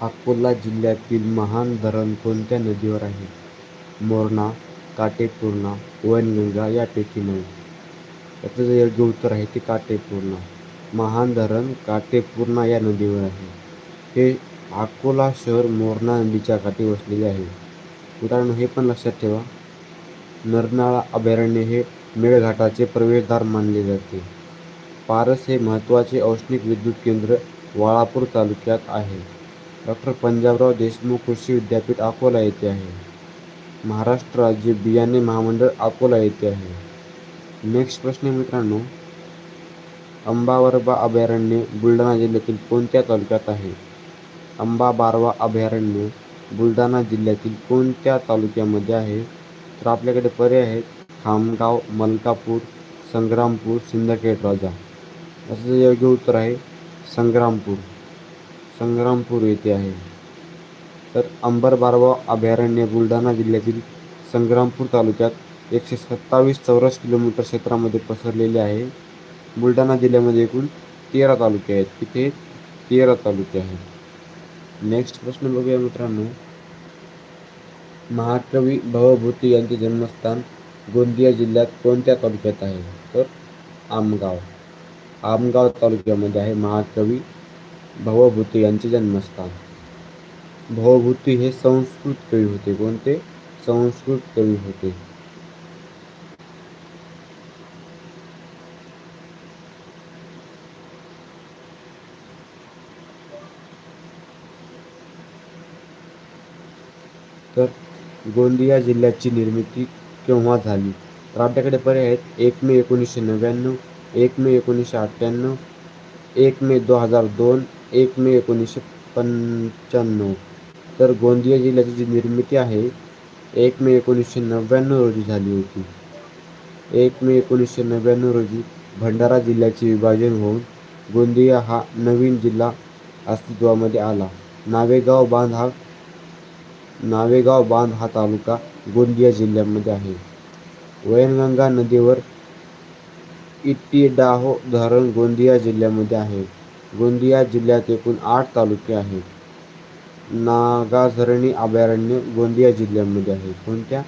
अकोला जिल्ह्यातील महान धरण कोणत्या नदीवर आहे? मोरणा काटेपूर्णा वैनगंगा यापैकी नाही याचं जे योग्य उत्तर आहे ते काटेपूर्णा. महान धरण काटेपूर्णा या नदीवर आहे. हे अकोला शहर मोरणा नदीच्या काठी वसलेले आहे. उदाहरण हे पण लक्षात ठेवा. नरनाळा अभयारण्य हे मेळघाटाचे प्रवेशद्वार मानले जाते. पारस हे महत्त्वाचे औष्णिक विद्युत केंद्र वाळापूर तालुक्यात आहे. डॉक्टर पंजाबराव देशमुख कृषी विद्यापीठ अकोला येथे आहे. महाराष्ट्र राज्य बियाणे महामंडळ अकोला येथे आहे. नेक्स्ट प्रश्न मित्रांनो अंबावरबा अभयारण्य बुलढाणा जिल्ह्यातील कोणत्या तालुक्यात आहे? अंबा बारवा अभयारण्य बुलढाणा जिल्ह्यातील कोणत्या तालुक्यामध्ये आहे? तर आपल्याकडे पर्याय आहेत. खामगाव मलकापूर संग्रामपूर सिंदखेड राजा. असं योग्य उत्तर आहे संग्रामपूर. संग्रामपूर येथे आहे. तर अंबरबारवा अभयारण्य बुलढाणा जिल्ह्यातील संग्रामपूर तालुक्यात एकशे सत्तावीस चौरस किलोमीटर क्षेत्रामध्ये पसरलेले आहे. बुलढाणा जिल्ह्यामध्ये एकूण तेरा तालुके आहेत. तिथे तेरा तालुके आहेत. नेक्स्ट प्रश्न बघूया मित्रांनो. महाकवी भवभूती यांचे जन्मस्थान गोंदिया जिल्ह्यात कोणत्या तालुक्यात आहे? तर आमगाव. आमगाव तालुक्यामध्ये आहे महाकवी भवभूती यांचे जन्मस्थान. भवभूती हे संस्कृत कवी होते. कोणते? संस्कृत कवी होते. तर गोंदिया जिल्ह्याची निर्मिती केव्हा झाली? तर आपल्याकडे पर्याय आहेत. एक मे एकोणीसशे नव्याण्णव एक मे एकोणीसशे अठ्ठ्याण्णव एक मे दोन हजार दोन एक मे एकोणीसशे पंच्याण्णव. तर गोंदिया जिल्ह्याची जी निर्मिती आहे एक मे एकोणीसशे नव्याण्णव रोजी झाली होती. एक मे एकोणीसशे नव्याण्णव रोजी भंडारा जिल्ह्याचे विभाजन होऊन गोंदिया हा नवीन जिल्हा अस्तित्वामध्ये आला. नावेगाव बांध हा नावेगाव बांध हा तालुका गोंदिया जिल्ह्यामध्ये आहे. वैनगंगा नदीवर इट्टीडाहो धरण गोंदिया जिल्ह्यामध्ये आहे. गोंदिया जिल्ह्यात एकूण आठ तालुके आहेत. नागाझरणी अभयारण्य गोंदिया जिल्ह्यामध्ये आहे. कोणत्या?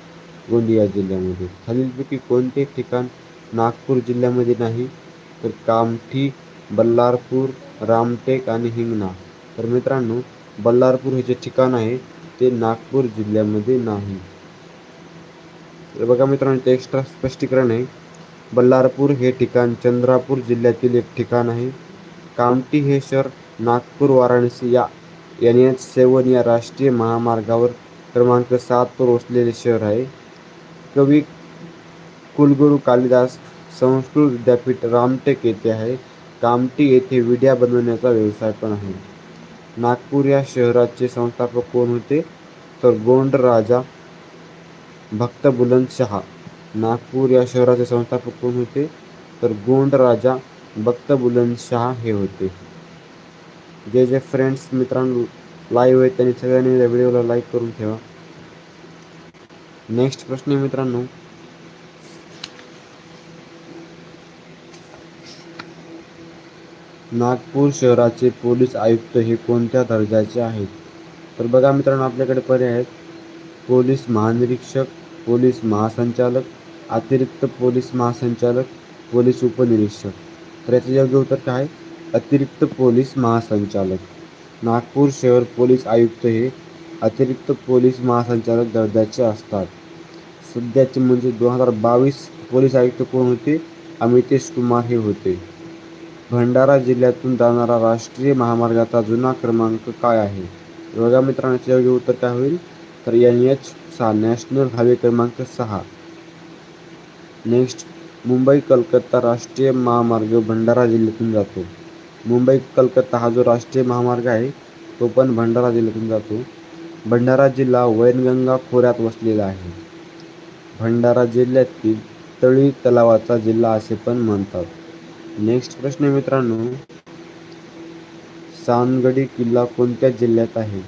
गोंदिया जिल्ह्यामध्ये. खालीलपैकी कोणते ठिकाण नागपूर जिल्ह्यामध्ये नाही? तर कामठी बल्लारपूर रामटेक आणि हिंगणा. तर मित्रांनो बल्लारपूर हे जे ठिकाण आहे ते नागपूर जिल्ह्यामध्ये नाही. तर बघा मित्रांनो ते एक्स्ट्रा स्पष्टीकरण आहे. बल्लारपूर हे ठिकाण चंद्रापूर जिल्ह्यातील एक ठिकाण आहे. कामठी हे शहर नागपूर वाराणसी या एन एच सेवन या राष्ट्रीय महामार्गावर क्रमांक सातवर वसलेले शहर आहे. कवी कुलगुरू कालिदास संस्कृत विद्यापीठ रामटेक येथे आहे. कामटी येथे विड्या बनवण्याचा व्यवसाय पण आहे. नागपूर या शहराचे संस्थापक कोण होते? तर गोंड राजा भक्त बुलंद शहा. नागपूर या शहराचे संस्थापक कोण होते? तर गोंड राजा भक्त बुलंद शहा हे होते. जे जे फ्रेंड्स मित्रांनो लाईव्ह आहेत त्यांनी सगळ्यांनी या व्हिडिओला लाईक करून ठेवा. नेक्स्ट प्रश्न मित्रांनो. नागपूर शहराचे पोलीस आयुक्त हे कोणत्या दर्जाचे आहेत? तर बघा मित्रांनो आपल्याकडे पर्याय आहेत. पोलीस महानिरीक्षक पोलीस महासंचालक अतिरिक्त पोलीस महासंचालक पोलीस उपनिरीक्षक. तर याचं योग्य उत्तर काय? अतिरिक्त पोलीस महासंचालक. नागपूर शहर पोलीस आयुक्त हे अतिरिक्त पोलीस महासंचालक दर्जाचे असतात. सध्याचे म्हणजे दोन हजार बावीस पोलीस आयुक्त कोण होते? अमितेश कुमार हे होते. भंडारा जिल्ह्यातून जाणारा राष्ट्रीय महामार्गाचा जुना क्रमांक काय आहे? बघा मित्रांचे योग्य उत्तर काय होईल? तर एन एच सहा नॅशनल हायवे क्रमांक सहा. नेक्स्ट मुंबई कलकत्ता राष्ट्रीय महामार्ग भंडारा जिल्ह्यातून जातो. मुंबई कलकत्ता हा जो राष्ट्रीय महामार्ग आहे तो पण भंडारा जिल्ह्यातून जातो. भंडारा जिल्हा वैनगंगा खोऱ्यात वसलेला आहे. भंडारा जिल्ह्यातील तळी तलावाचा जिल्हा असे पण म्हणतात. नेक्स्ट प्रश्न मित्रांनो. सानगडी किल्ला कोणत्या जिल्ह्यात आहे?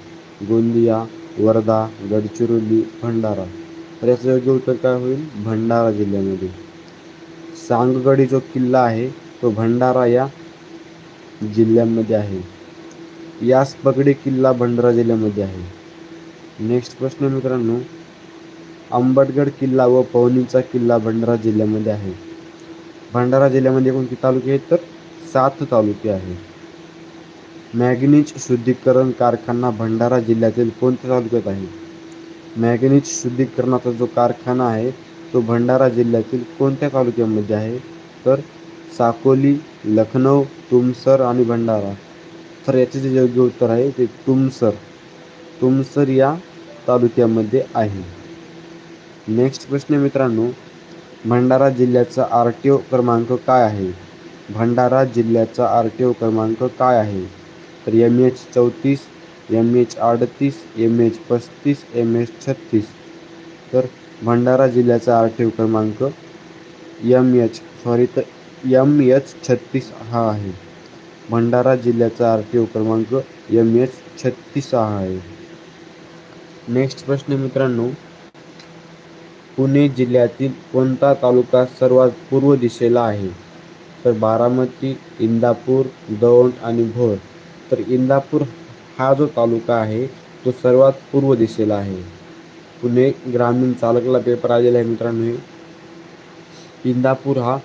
गोंदिया वर्धा गडचिरोली भंडारा. तर याचं योग्य उत्तर काय होईल? भंडारा जिल्ह्यामध्ये. सांगगडी जो किल्ला आहे तो भंडारा या जिल्ह्यामध्ये आहे. यास पगडी किल्ला भंडारा जिल्ह्यामध्ये आहे. नेक्स्ट प्रश्न मित्रांनो आंबटगड किल्ला व पवनीचा किल्ला भंडारा जिल्ह्यामध्ये आहे. भंडारा जिल्ह्यामध्ये कोणते तालुके आहेत तर सात तालुके आहे. मॅग्नीज शुद्धीकरण कारखाना भंडारा जिल्ह्यातील कोणत्या तालुक्यात आहे? मॅग्नीज शुद्धीकरणाचा जो कारखाना आहे तो भंडारा जिल्ह्यातील कोणत्या तालुक्यामध्ये आहे? तर साकोली लखनौ तुमसर आणि भंडारा. तर याचे जे योग्य उत्तर आहे ते तुमसर. तुमसर या तालुक्यामध्ये आहे. नेक्स्ट प्रश्न मित्रांनो भंडारा जिल्ह्याचा आर टी ओ क्रमांक काय आहे? भंडारा जिल्ह्याचा आर टी ओ क्रमांक काय आहे? तर एम एच चौतीस एम एच अडतीस एम एच पस्तीस एम एच छत्तीस. तर भंडारा जिल्ह्याचा आर टी ओ क्रमांक यम एच सॉरी तर यम एच छत्तीस हा आहे. भंडारा जिल्ह्याचा आर टी ओ क्रमांक यम एच छत्तीस हा आहे. नेक्स्ट प्रश्न मित्रांनो पुणे जिल्ह्यातील कोणता तालुका सर्वात पूर्व दिशेला आहे? तर बारामती इंदापूर दौंड आणि भोर. तर इंदापूर हा जो तालुका आहे तो सर्वात पूर्व दिशेला आहे. पुणे ग्रामीण चालकला पेपर आलेला आहे मित्रांनो इंदापूर हा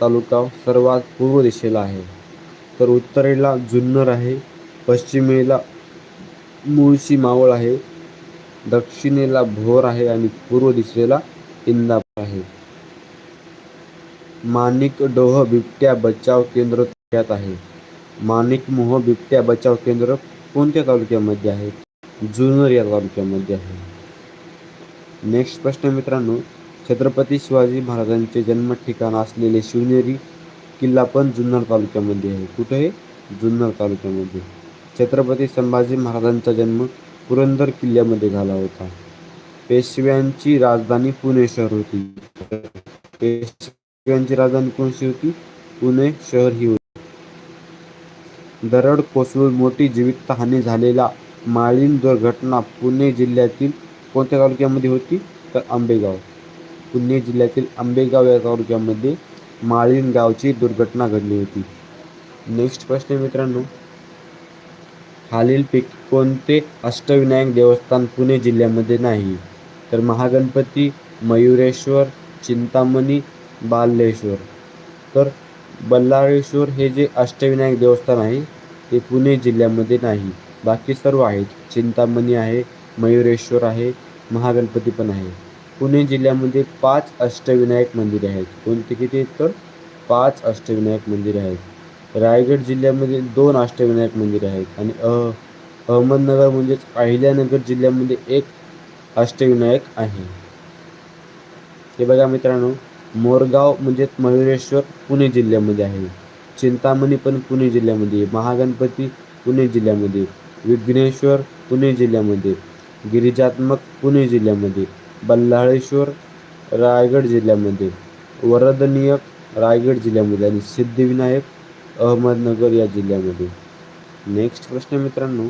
तालुका सर्वात पूर्व दिशेला आहे. तर उत्तरेला जुन्नर आहे पश्चिमेला मुळशी मावळ आहे दक्षिणेला भोर आहे आणि पूर्व दिशेला इंदापूर आहे. माणिक डोह बिबट्या बचाव केंद्र तालुक्यात आहे. माणिक मोह बिबट्या बचाव केंद्र कोणत्या तालुक्यामध्ये आहे? जुन्नर या तालुक्यामध्ये आहे. नेक्स्ट प्रश्न मित्रांनो. छत्रपती शिवाजी महाराजांचे जन्म ठिकाण असलेले शिवनेरी किल्ला पण जुन्नर तालुक्यामध्ये आहे. कुठे आहे? जुन्नर तालुक्यामध्ये. छत्रपती संभाजी महाराजांचा जन्म पुरंदर किल्ल्यामध्ये झाला होता. पेशव्यांची राजधानी पुणे शहर होती. पेशव्यांची राजधानी कोणती होती? पुणे शहर ही होती. दरड कोसळून मोठी जीवितहानी झालेला माळीण दुर्घटना पुणे जिल्ह्यातील कोणत्या तालुक्यामध्ये होती? तर आंबेगाव. पुणे जिल्ह्यातील आंबेगाव या तालुक्यामध्ये माळीण गावची दुर्घटना घडली होती. नेक्स्ट प्रश्न मित्रांनो. खालीलपैकी कोणते अष्टविनायक देवस्थान पुणे जिल्ह्यामध्ये नाही? तर महागणपती मयुरेश्वर चिंतामणी बालेश्वर. तर बल्लाळेश्वर हे जे अष्टविनायक देवस्थान आहे ते पुणे जिल्ह्यामध्ये नाही. बाकी सर्व आहेत. चिंतामणी आहे मयुरेश्वर आहे महागणपती पण आहे. पुणे जिल्ह्यामध्ये पाच अष्टविनायक मंदिरे आहेत. कोणते किती आहेत तर? पाच अष्टविनायक मंदिरे आहेत. रायगड जिल्ह्यामध्ये दोन अष्टविनायक मंदिरे आहेत आणि अह अहमदनगर म्हणजेच अहिल्यानगर जिल्ह्यामध्ये एक अष्टविनायक आहे. हे बघा मित्रांनो मोरगाव म्हणजेच मयुरेश्वर पुणे जिल्ह्यामध्ये आहे. चिंतामणी पण पुणे जिल्ह्यामध्ये महागणपती पुणे जिल्ह्यामध्ये विघ्नेश्वर पुणे जिल्ह्यामध्ये गिरिजात्मक पुणे जिल्ह्यामध्ये बल्लाळेश्वर रायगड जिल्ह्यामध्ये वरदनियक रायगड जिल्ह्यामध्ये आणि सिद्धिविनायक अहमदनगर या जिल्ह्यामध्ये. नेक्स्ट प्रश्न मित्रांनो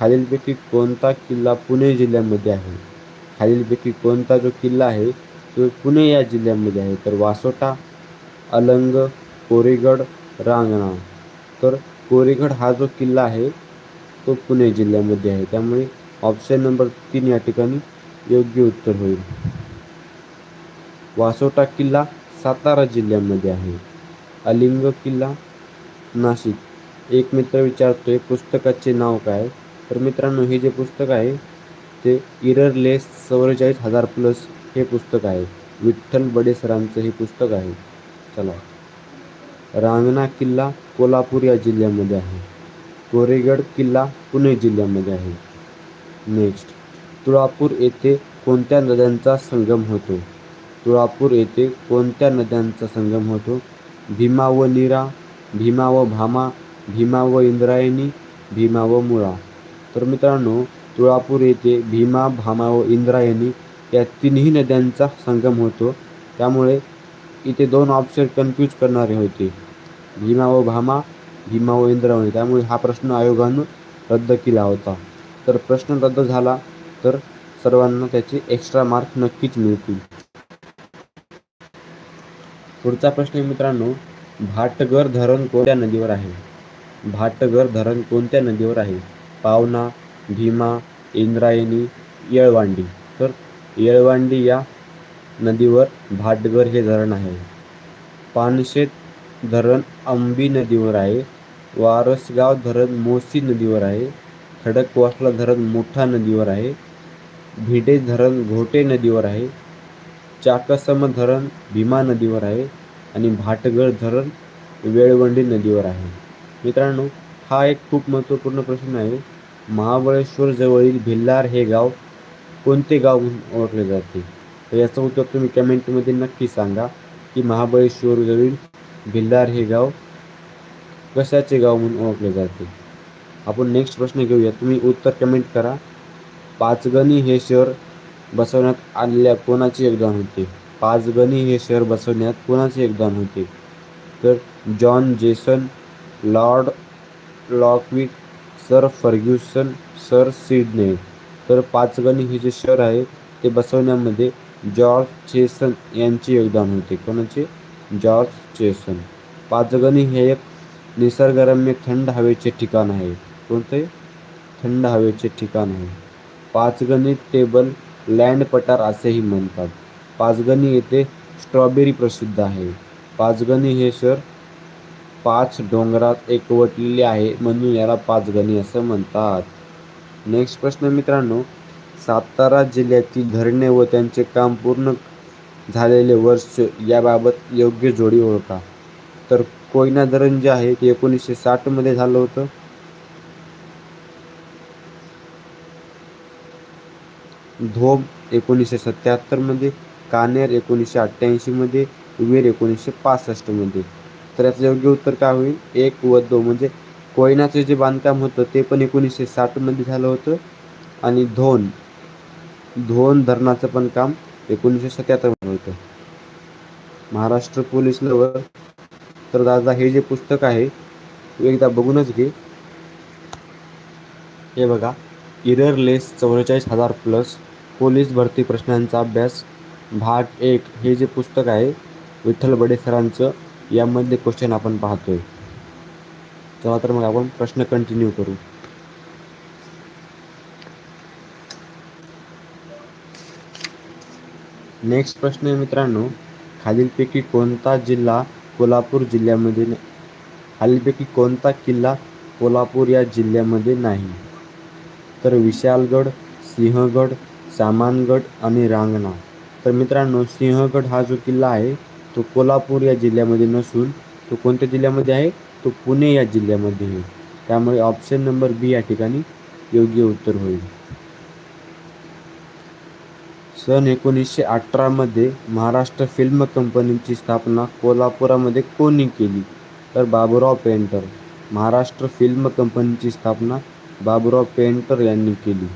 खालीलपैकी कोणता किल्ला पुणे जिल्ह्यामध्ये आहे? खालीलपैकी कोणता जो किल्ला आहे तो पुणे या जिल्ह्यामध्ये आहे? तर वासोटा अलंग कोरेगड रांगणा. तर कोरेगड हा जो किल्ला आहे तो पुणे जिल्ह्यामध्ये आहे. त्यामुळे ऑप्शन नंबर तीन या ठिकाणी योग्य उत्तर होईल. वासोटा किल्ला सातारा जिल्ह्यामध्ये आहे. अलिंग किल्ला नाशिक. एक मित्र विचारतोय पुस्तकाचे नाव काय? तर मित्रांनो हे जे पुस्तक आहे ते इररलेस चव्वेचाळीस हजार प्लस हे पुस्तक आहे. विठ्ठल बडेसरांचं हे पुस्तक आहे. चला. रांगणा किल्ला कोल्हापूर या जिल्ह्यामध्ये आहे. कोरेगड किल्ला पुणे जिल्ह्यामध्ये आहे. नेक्स्ट तुळापूर येथे कोणत्या नद्यांचा संगम होतो? तुळापूर येथे कोणत्या नद्यांचा संगम होतो? भीमा व नीरा भीमा व भामा भीमा व इंद्रायणी भीमा व मुळा. तर मित्रांनो तुळापूर येथे भीमा भामा व इंद्रायणी या तिन्ही नद्यांचा संगम होतो. त्यामुळे इथे दोन ऑप्शन कन्फ्यूज करणारे होते. भीमा व भामा भीमा व इंद्रायणी. त्यामुळे हा प्रश्न आयोगानं रद्द केला होता. तर प्रश्न रद्द झाला तर सर्वांना त्याचे एक्स्ट्रा मार्क नक्कीच मिळतील. पुढचा प्रश्न मित्रांनो भाटगर धरण कोणत्या नदीवर आहे? भाटगर धरण कोणत्या नदीवर आहे? पावना भीमा इंद्रायणी येळवांडी. तर येळवांडी या नदीवर भाटगर हे धरण आहे. पानशेत धरण अंबी नदीवर आहे. वारसगाव धरण मोसी नदीवर आहे. खडकवासला धरण मोठा नदीवर आहे. भिडे धरण घोटे नदीवर आहे. चाकसम धरण भीमा नदीवर आहे. आणि भाटगड धरण वेळवंडी नदीवर आहे. मित्रांनो हा एक खूप महत्त्वपूर्ण प्रश्न आहे. महाबळेश्वर जवळील भिल्लार हे गाव कोणते गाव म्हणून ओळखले जाते? तर याचं उत्तर तुम्ही कमेंटमध्ये नक्की सांगा की महाबळेश्वर जवळील भिल्लार हे गाव कशाचे गाव म्हणून ओळखले जाते? आपण नेक्स्ट प्रश्न घेऊया तुम्ही उत्तर कमेंट करा. पाचगणी हे शहर बसवण्यात आलेल्या कोणाचे योगदान होते? पाचगणी हे शहर बसवण्यात कोणाचे योगदान होते? तर John Jason Lord Lockwick sir Ferguson sir Sidney. तर पाचगणी हे जे शहर आहे ते बसवण्यामध्ये जॉर्ज चेसन यांचे योगदान होते. कोणाचे? जॉर्ज चेसन पाचगणी हे एक निसर्गरम्य थंड हवेचे ठिकाण आहे. कोणते थंड हवेचे ठिकाण आहे. पाचगणी टेबल लँड पठार असेही म्हणतात. पाचगणी येथे स्ट्रॉबेरी प्रसिद्ध आहे. पाचगणी हे शहर पाच डोंगरात एकवटलेले आहे म्हणून याला पाचगणी असं म्हणतात. नेक्स्ट प्रश्न मित्रांनो सातारा जिल्ह्यातील धरणे व त्यांचे काम पूर्ण झालेले वर्ष याबाबत योग्य जोडी ओळखा. तर कोयना धरण जे आहे ते एकोणीसशे साठमध्ये झालं होतं. धोम एकोणीसशे सत्याहत्तरमध्ये कानेर एकोणीसशे अठ्ठ्याऐंशीमध्ये वीर एकोणीसशे पासष्टमध्ये तर याचं योग्य उत्तर काय होईल? एक व दोन. म्हणजे कोयनाचं जे बांधकाम होतं ते पण एकोणीसशे साठमध्ये झालं होतं. आणि धोन धोन धरणाचं पण काम एकोणीसशे सत्याहत्तरमध्ये होतं. महाराष्ट्र पोलीस लवर तर दादा हे जे पुस्तक आहे एकदा बघूनच घे. हे बघा इररलेस चौवेचाळीस हजार प्लस पोलीस भरती प्रश्नांचा अभ्यास भाग एक हे जे पुस्तक आहे विठ्ठल बडे सरांचं यामधले क्वेश्चन आपण पाहतोय. चला तर मग आपण प्रश्न कंटिन्यू करू. नेक्स्ट प्रश्न आहे मित्रांनो खालीलपैकी कोणता जिल्हा कोल्हापूर जिल्ह्यामध्ये खालीलपैकी कोणता किल्ला कोल्हापूर या जिल्ह्यामध्ये नाही? तर विशालगड सिंहगड सामानगड आणि रांगणा. तर मित्रांनो सिंहगड हा जो किल्ला आहे तो कोल्हापूर या जिल्ह्यामध्ये नसून तो कोणत्या जिल्ह्यामध्ये आहे? तो पुणे या जिल्ह्यामध्ये आहे. त्यामुळे ऑप्शन नंबर बी या ठिकाणी योग्य उत्तर होईल. सन एकोणीसशे अठरामध्ये महाराष्ट्र फिल्म कंपनीची स्थापना कोल्हापुरामध्ये कोणी केली? तर बाबुराव पेंटर. महाराष्ट्र फिल्म कंपनीची स्थापना बाबुराव पेंटर यांनी केली.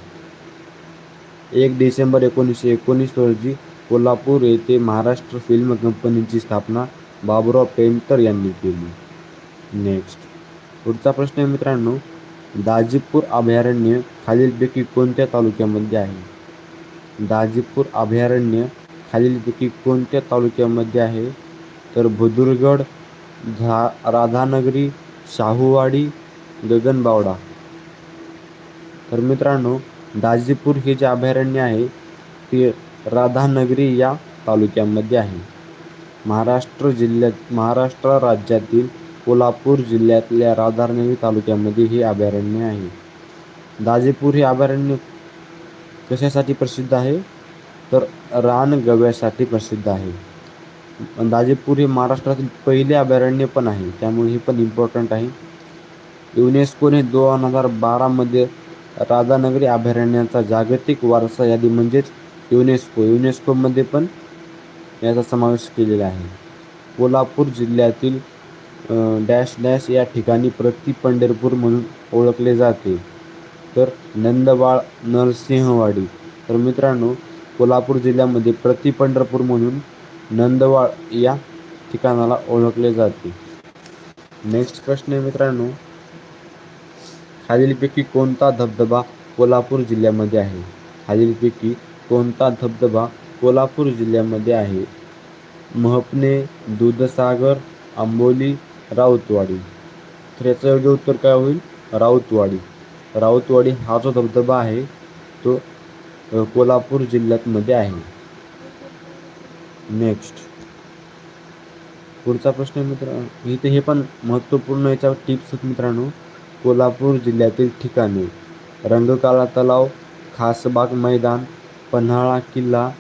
एक डिसेंबर एकोणीसशे एकोणीस रोजी कोल्हापूर येथे महाराष्ट्र फिल्म कंपनीची स्थापना बाबुराव पेंटर यांनी केली. नेक्स्ट पुढचा प्रश्न आहे मित्रांनो दाजीपूर अभयारण्य खालीलपैकी कोणत्या तालुक्यामध्ये आहे? दाजीपूर अभयारण्य खालीलपैकी कोणत्या तालुक्यामध्ये आहे? तर भुदुरगड झा राधानगरी शाहूवाडी गगनबावडा. तर मित्रांनो दाजीपूर हे जे अभयारण्य आहे ते राधानगरी या तालुक्यामध्ये आहे. महाराष्ट्र जिल्ह्यात महाराष्ट्र राज्यातील कोल्हापूर जिल्ह्यातल्या राधानगरी तालुक्यामध्ये हे अभयारण्य आहे. दाजीपूर हे अभयारण्य कशासाठी प्रसिद्ध आहे? तर रानगव्यासाठी प्रसिद्ध आहे. दाजीपूर हे महाराष्ट्रातील पहिले अभयारण्य पण आहे त्यामुळे हे पण इम्पॉर्टंट आहे. युनेस्कोने दोन हजार बारामध्ये राधानगरी अभयारण्याचा जागतिक वारसा यादी म्हणजेच युनेस्को. युनेस्कोमध्ये पण याचा समावेश केलेला आहे. कोल्हापूर जिल्ह्यातील डॅश डॅश या ठिकाणी प्रति पंढरपूर म्हणून ओळखले जाते. तर नंदबाळ नरसिंहवाडी. तर मित्रांनो कोल्हापूर जिल्ह्यामध्ये प्रति पंढरपूर म्हणून नंदवाळ या ठिकाणाला ओळखले जाते. नेक्स्ट प्रश्न आहे मित्रांनो खालीलपैकी कोणता धबधबा कोल्हापूर जिल्ह्यामध्ये आहे? खालीलपैकी कोणता धबधबा कोल्हापूर जिल्ह्यामध्ये आहे? महपणे दूधसागर आंबोली राऊतवाडी. तर याचं योग्य उत्तर काय होईल? राऊतवाडी. राऊतवाडी हा जो धबधबा आहे तो कोल्हापूर जिल्ह्यातमध्ये आहे. नेक्स्ट पुढचा प्रश्न आहे मित्र इथे हे पण महत्त्वपूर्ण याच्या टिप्स आहेत मित्रांनो. कोल्हापूर जिल्ह्यातील ठिकाणे. रंगकाळा तलाव खासबाग मैदान पन्हाळा किल्ला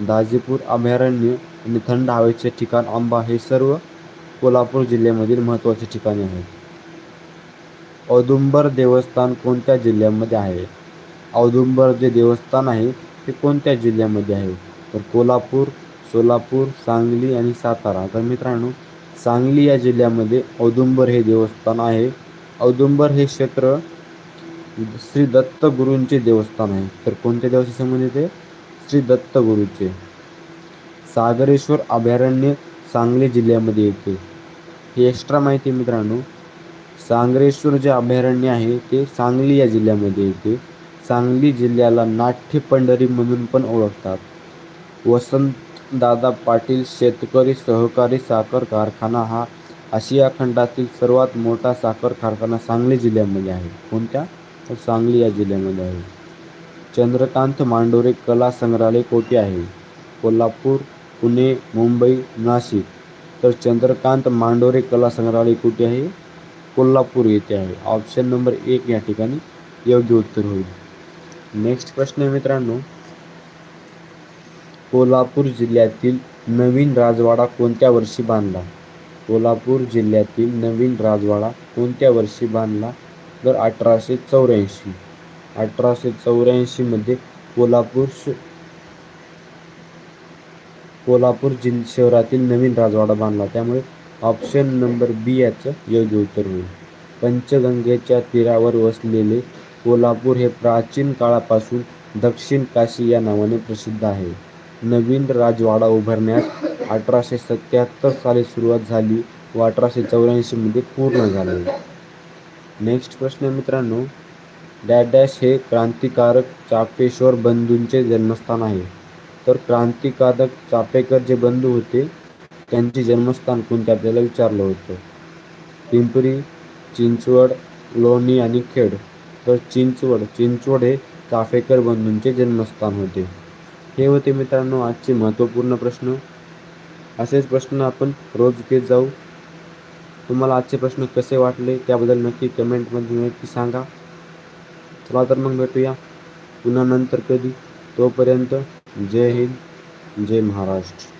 दाजीपूर अभयारण्य आणि थंड हवेचे ठिकाण आंबा हे सर्व कोल्हापूर जिल्ह्यामधील महत्त्वाचे ठिकाणे आहेत. औदुंबर देवस्थान कोणत्या जिल्ह्यामध्ये आहे? औदुंबर जे देवस्थान आहे ते कोणत्या जिल्ह्यामध्ये आहे? तर कोल्हापूर सोलापूर सांगली आणि सातारा. तर मित्रांनो सांगली या जिल्ह्यामध्ये औदुंबर हे देवस्थान आहे. औदुंबर हे क्षेत्र श्री दत्त गुरूंचे देवस्थान आहे. तर कोणत्या देवाशी संबंधित आहे? श्री दत्त गुरूचे. सागरेश्वर अभयारण्य सांगली जिल्ह्यामध्ये येते. ही एक्स्ट्रा माहिती मित्रांनो. सांगरेश्वर जे अभयारण्य आहे ते सांगली या जिल्ह्यामध्ये येते. सांगली जिल्ह्याला नाट्य पंढरी म्हणून पण ओळखतात. वसंत दादा पाटील शेतकरी सहकारी साखर कारखाना हा आशिया खंडातील सर्वात मोठा साखर कारखाना सांगली जिल्ह्यामध्ये आहे. कोणत्या? तर सांगली या जिल्ह्यामध्ये आहे. चंद्रकांत मांडोरे कला संग्रहालय कोठे आहे? कोल्हापूर, पुणे, मुंबई, नाशिक. तर चंद्रकांत मांडोरे कला संग्रहालय कुठे आहे? कोल्हापूर येथे आहे. ऑप्शन नंबर एक या ठिकाणी योग्य उत्तर होईल. नेक्स्ट प्रश्न मित्रांनो. कोल्हापूर जिल्ह्यातील नवीन राजवाडा कोणत्या वर्षी बांधला? कोल्हापूर जिल्ह्यातील नवीन राजवाडा कोणत्या वर्षी बांधला? तर अठराशे चौऱ्याऐंशी. अठराशे चौऱ्याऐंशीमध्ये कोल्हापूर श- कोल्हापूर जिल शहरातील नवीन राजवाडा बांधला. त्यामुळे ऑप्शन नंबर बी याचं योग्य उत्तर होईल पंचगंगेच्या तीरावर वसलेले कोल्हापूर हे प्राचीन काळापासून दक्षिण काशी या नावाने प्रसिद्ध आहे. नवीन राजवाडा उभारण्यास अठराशे सत्याहत्तर साली सुरुवात झाली व अठराशे चौऱ्याऐंशीमध्ये पूर्ण झाले. नेक्स्ट प्रश्न मित्रांनो. डॅश डॅश हे क्रांतिकारक चापेश्वर बंधूंचे जन्मस्थान आहे. तर क्रांतिकारक चापेकर जे बंधू होते त्यांचे जन्मस्थान कोणते आपल्याला विचारलं होतं? पिंपरी चिंचवड लोणी आणि खेड. तर चिंचवड चिंचवड हे चाफेकर बंधूंचे जन्मस्थान होते. हे होते मित्रांनो आजचे महत्त्वपूर्ण प्रश्न. असेच प्रश्न आपण रोज घेत जाऊ. तुम्हाला आजचे प्रश्न कसे वाटले त्याबद्दल नक्की कमेंटमध्ये नक्की सांगा. चला तर मग भेटूया. पुन्हा नंतर कधी? तोपर्यंत जय हिंद जय महाराष्ट्र.